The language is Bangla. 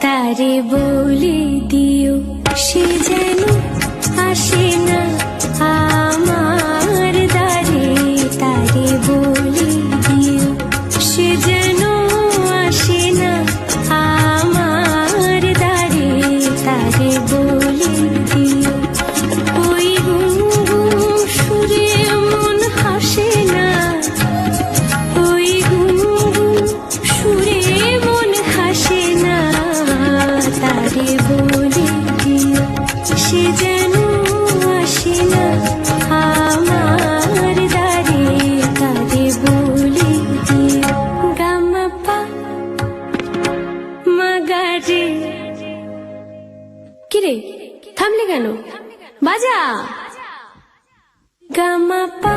তারে বলে দিও তারে বলে দিও, সে আমার দারে তারে বলে দিও, গামাপা মাগারে। কিরে, থামলে কেন? বাজা। গামাপা